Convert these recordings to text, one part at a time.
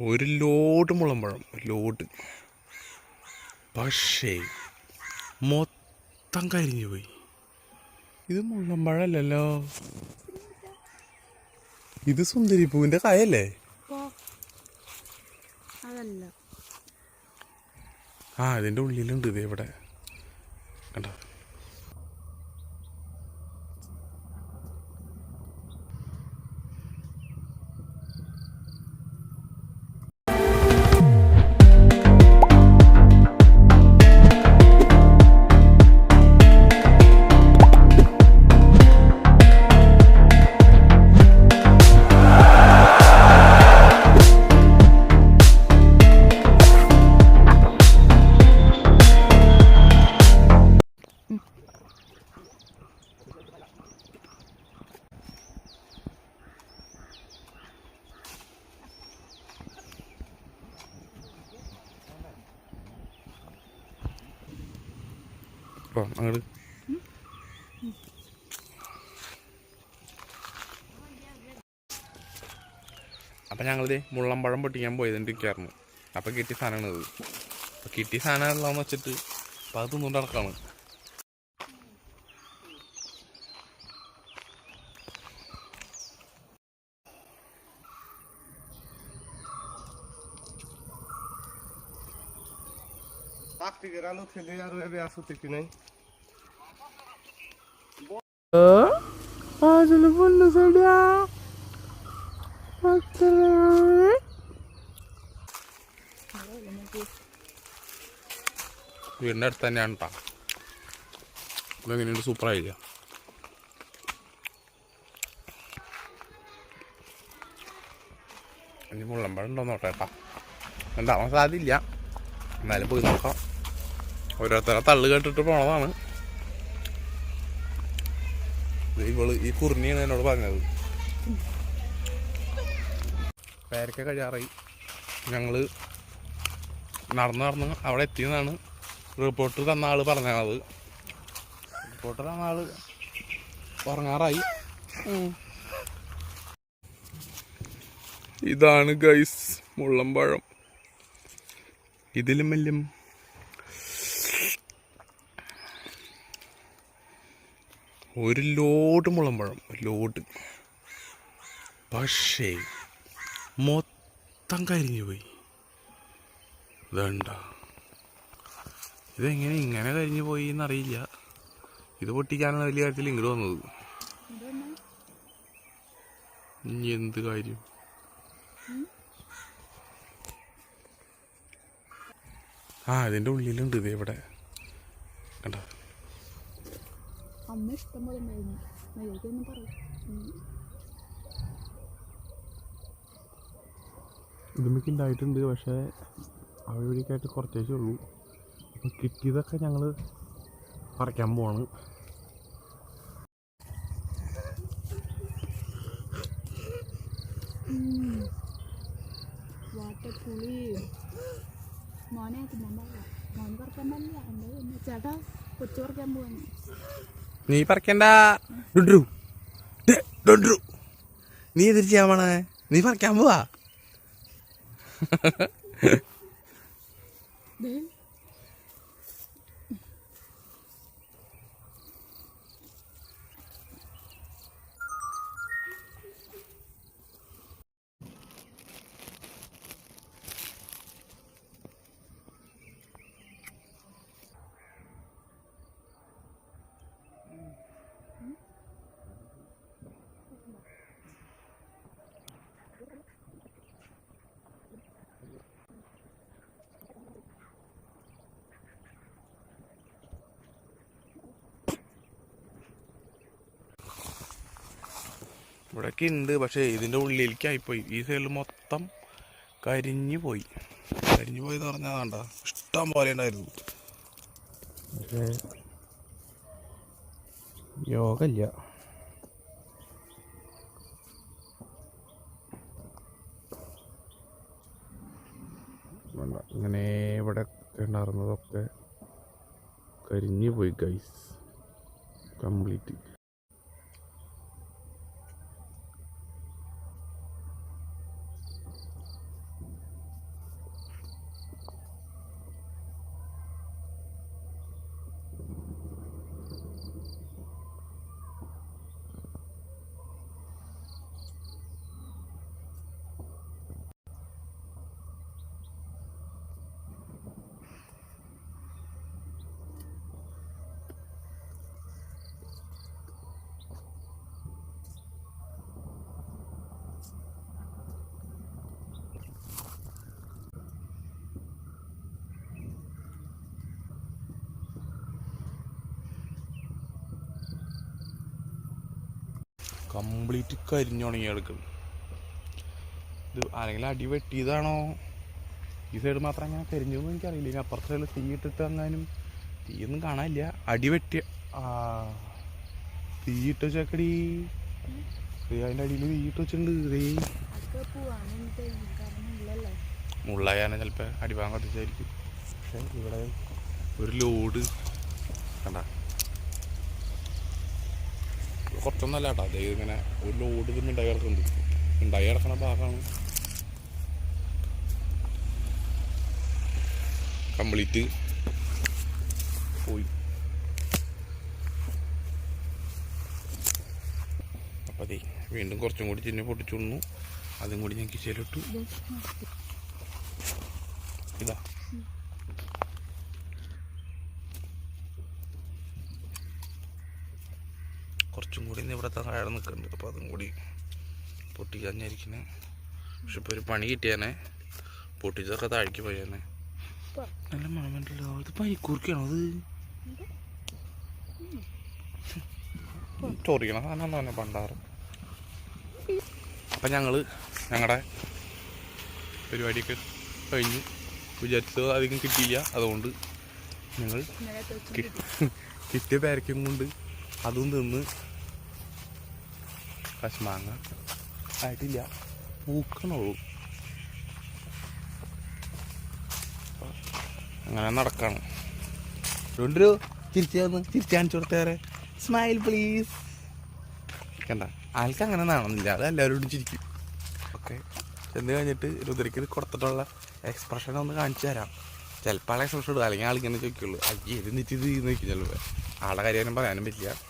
ഒരു load മുളമ്പഴം load. പക്ഷേ മൊത്തം കരിഞ്ഞു പോയി. ഇത് മുള്ളമ്പഴല്ലല്ലോ. ഇത് സുന്ദരി പൂവിന്റെ കായല്ലേ ആ ഇതിന്റെ ഉള്ളിലുണ്ട് ഇത് ഇവിടെ. കണ്ടോ? അപ്പോൾ അങ്ങോട്ട് അപ്പം ഞങ്ങളിത് മുള്ളമ്പഴം പൊട്ടിക്കാൻ പോയതിന്റെയൊക്കെയായിരുന്നു അപ്പം കിട്ടിയ സാധനമാണ് കിട്ടി കിട്ടിയ സാധനം എന്ന് വെച്ചിട്ട് അപ്പം അത് തിന്നുകൊണ്ട് നടക്കാണ്. Taktikerano tele yaro ebe asu tekine. വീടിന്റെ അടുത്ത് തന്നെയാണ് കേട്ടോ ഇതെങ്ങനെയുണ്ട് സൂപ്പറായില്ല ഇനി മുള്ളമ്പഴം ഉണ്ടോ നോട്ടെ കേട്ടാ ഉണ്ടാവാൻ സാധ്യതയില്ല എന്നാലും പോയി നോക്കാം ഓരോരുത്തരെ തള്ളു കേട്ടിട്ട് പോണതാണ്. ഇവൾ ഈ കുറിനിയാണ് എന്നോട് പറഞ്ഞത്. പേരൊക്കെ കഴിയാറായി. ഞങ്ങൾ നടന്ന് നടന്ന് അവിടെ എത്തിയെന്നാണ് റിപ്പോർട്ട് തന്ന ആൾ പറഞ്ഞത്. റിപ്പോർട്ട് തന്ന ആൾ ഉറങ്ങാറായി. ഇതാണ് ഗൈസ് മുള്ളമ്പഴം ഇതിലും വലിയ ഒരു ലോഡ് മുളമ്പഴം ലോഡ്. പക്ഷേ മൊത്തം കരിഞ്ഞു പോയി. ഇതണ്ട ഇതെങ്ങനെ ഇങ്ങനെ കരിഞ്ഞു പോയി എന്നറിയില്ല. ഇത് പൊട്ടിക്കാനാണ് വലിയ കാര്യത്തിൽ ഇങ്ങോട്ട് വന്നത്. ഇനി എന്ത് കാര്യം? ആ ഇതിന്റെ ഉള്ളിലുണ്ട് ഇത് ഇവിടെ. കണ്ട? അമ്മ ഇഷ്ടം പോലെ ഉണ്ടായിരുന്നു മര്യാദക്കൊന്നും പറയും ഇതുമ്മക്ക് ഉണ്ടായിട്ടുണ്ട് പക്ഷേ അവിടെ കുറച്ചേ ഉള്ളൂ. അപ്പം കിട്ടിയതൊക്കെ ഞങ്ങൾ പറിക്കാൻ പോവാണ്. വാട്ടപ്പുളി മോനെ തിന്നാൻ പാടില്ല. മോന് പറിക്കാൻ പാടില്ല. എന്താ ചേട്ടാ കൊച്ചു പറിക്കാൻ പോവാണ്. നീ പറിക്കണ്ട. ഡുഡ്രു ഡുഡ്രു നീ എതിര് ചെയ്യാമാണ് നീ പറക്കാൻ പോവാ. ഇവിടെയൊക്കെ ഉണ്ട് പക്ഷേ ഇതിന്റെ ഉള്ളിലേക്കായിപ്പോയി. ഈ സൈഡിൽ മൊത്തം കരിഞ്ഞു പോയി കരിഞ്ഞു പോയി എന്ന് പറഞ്ഞാൽ വേണ്ട ഇഷ്ടം പോലെ ഉണ്ടായിരുന്നു. പക്ഷേ വേണ്ട ഇങ്ങനെ ഇവിടെ ഉണ്ടായിരുന്നതൊക്കെ കരിഞ്ഞു പോയി ഗൈസ് കംപ്ലീറ്റ് കംപ്ലീറ്റ് കരിഞ്ഞുണങ്ങി കിടക്കുന്നു ഇത് ആരെങ്കിലും അടി വെട്ടിയതാണോ? ഈ സൈഡ് മാത്രം അങ്ങനെ കരിഞ്ഞു എന്ന് എനിക്കറിയില്ല. ഇനി അപ്പുറത്തെ സൈഡിൽ തീ ഇട്ടിട്ട് അങ്ങാനും തീയൊന്നും കാണാനില്ല. അടി വെട്ടിയ ആ തീ ഇട്ട് വെച്ചേക്കടി. അതിന്റെ അടിയിൽ തീ ഇട്ട് വെച്ചിട്ടുണ്ട്. കാരണം ഇല്ലല്ലോ. ചിലപ്പോൾ അടിഭാഗം കത്തിച്ചായിരിക്കും പക്ഷെ ഇവിടെ ഒരു ലോഡ് കണ്ട? കുറച്ചൊന്നല്ല കേട്ടോ അതേ ഇങ്ങനെ ഒരു ലോഡ് ഇത് ഉണ്ടായി കിടക്കുന്നുണ്ട്. ഉണ്ടായി കിടക്കുന്ന ഭാഗമാണ്. കംപ്ലീറ്റ് പോയി. അപ്പം അതെ വീണ്ടും കുറച്ചും കൂടി ചിന്നെ പൊട്ടിച്ചുണ്ണു അതും കൂടി ഞാൻ കിച്ചയിലിട്ടു ഇതാ. കുറച്ചും കൂടി ഇന്ന് ഇവിടെ താഴെ നിൽക്കുന്നുണ്ട്. അപ്പോൾ അതും കൂടി പൊട്ടിക്കാഞ്ഞിരിക്കണേ പക്ഷെ ഇപ്പോൾ ഒരു പണി കിട്ടിയാനെ. പൊട്ടിച്ചതൊക്കെ താഴേക്ക് പോയാനെ. നല്ല മണമുണ്ടല്ലോ ഇത് പനിക്കൂർക്കാണോ അത് ചോറിക്കണ സാധനം തന്നെ പണ്ടാറ് അപ്പം ഞങ്ങൾ ഞങ്ങളുടെ പരിപാടിയൊക്കെ കഴിഞ്ഞു വിചാരിച്ചത് അധികം കിട്ടിയില്ല. അതുകൊണ്ട് ഞങ്ങൾ കിട്ടിയ പേരക്കും കൊണ്ട് അതും തിന്ന് കശുമാങ്ങ. ആയിട്ടില്ല. പൂക്കണുള്ളൂ അങ്ങനെ നടക്കണം. രണ്ടു ചിരിച്ചു ചിരിച്ചാണിച്ചു കൊടുത്തേറെ സ്മൈൽ പ്ലീസ് കണ്ട ആൾക്ക് അങ്ങനെ നാണെന്നില്ല. അത് എല്ലാവരോടും ചിരിക്കും. ഓക്കെ. ചെന്ന് കഴിഞ്ഞിട്ട് രുദ്രയ്ക്ക് കൊടുത്തിട്ടുള്ള എക്സ്പ്രഷൻ ഒന്ന് കാണിച്ചു തരാം. ചിലപ്പോൾ ആളെ എക്സ്പ്രഷൻ ഇടുക അല്ലെങ്കിൽ ആളിങ്ങനെ ചോദിക്കുള്ളൂ. അയ്യേ ഇത് നിറ്റ് ഇത് നോക്കും ചിലപ്പോൾ ആളുടെ കാര്യം പറയാനും പറ്റില്ല.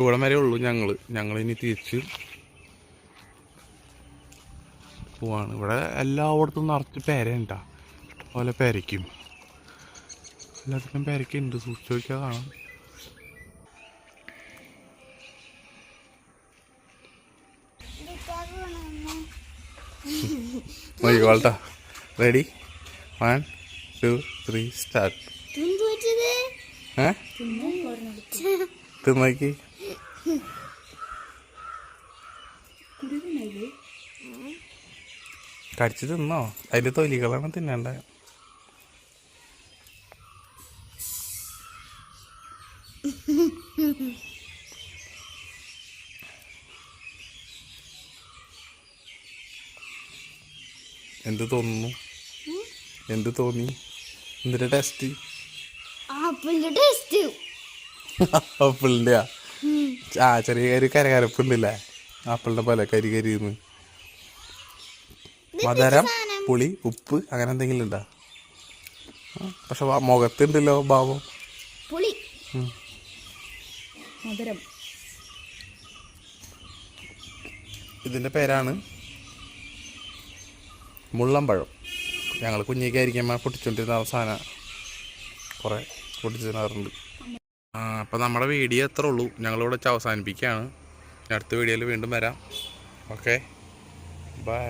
തോന്നുന്നു ഇവിടെ വരെ ഉള്ളൂ ഞങ്ങൾ ഞങ്ങൾ ഇനി തിരിച്ച് പോവാണ്. ഇവിടെ എല്ലായിടത്തും നിറച്ച് പേരണ്ടാ അതുപോലെ പേരയ്ക്കും. എല്ലാത്തിനും പേരയ്ക്കുണ്ട്. സൂക്ഷിച്ച് നോക്കിയാൽ കാണാം. നോക്കിക്കോളട്ടാ ready one two three start ഏ? തിന്നോക്കി കടിച്ച് തിന്നോ? അതിന്റെ തൊലികളാണ് തിന്നണ്ട. എന്ത് തോന്നുന്നു? എന്ത് തോന്നി? എന്തിന്റെ ടെസ്റ്റ് ആപ്പിളിന്റെ ടെസ്റ്റ് ആപ്പിളിന്റെ ആ ചെറിയ ഒരു കരകരപ്പുണ്ടല്ലേ ആപ്പിളിന്റെ പോലെ കരി കരിന്ന്. മധുരം പുളി ഉപ്പ് അങ്ങനെ എന്തെങ്കിലും ഉണ്ടോ പക്ഷെ മുഖത്തുണ്ടല്ലോ ഭാവം. പുളി. മധുരം. ഇതിന്റെ പേരാണ് മുള്ളമ്പഴം. ഞങ്ങൾ കുഞ്ഞിക്കായിരിക്കുമ്പോൾ പൊട്ടിച്ചോണ്ടിരുന്ന അവസാന കുറേ പൊട്ടിച്ചു തിന്നാറുണ്ട് ആ അപ്പം നമ്മുടെ വീഡിയോ എത്ര ഉള്ളൂ. ഞങ്ങളിവിടെ വെച്ച് അവസാനിപ്പിക്കുകയാണ്. അടുത്ത വീഡിയോയിൽ വീണ്ടും വരാം. Okay bye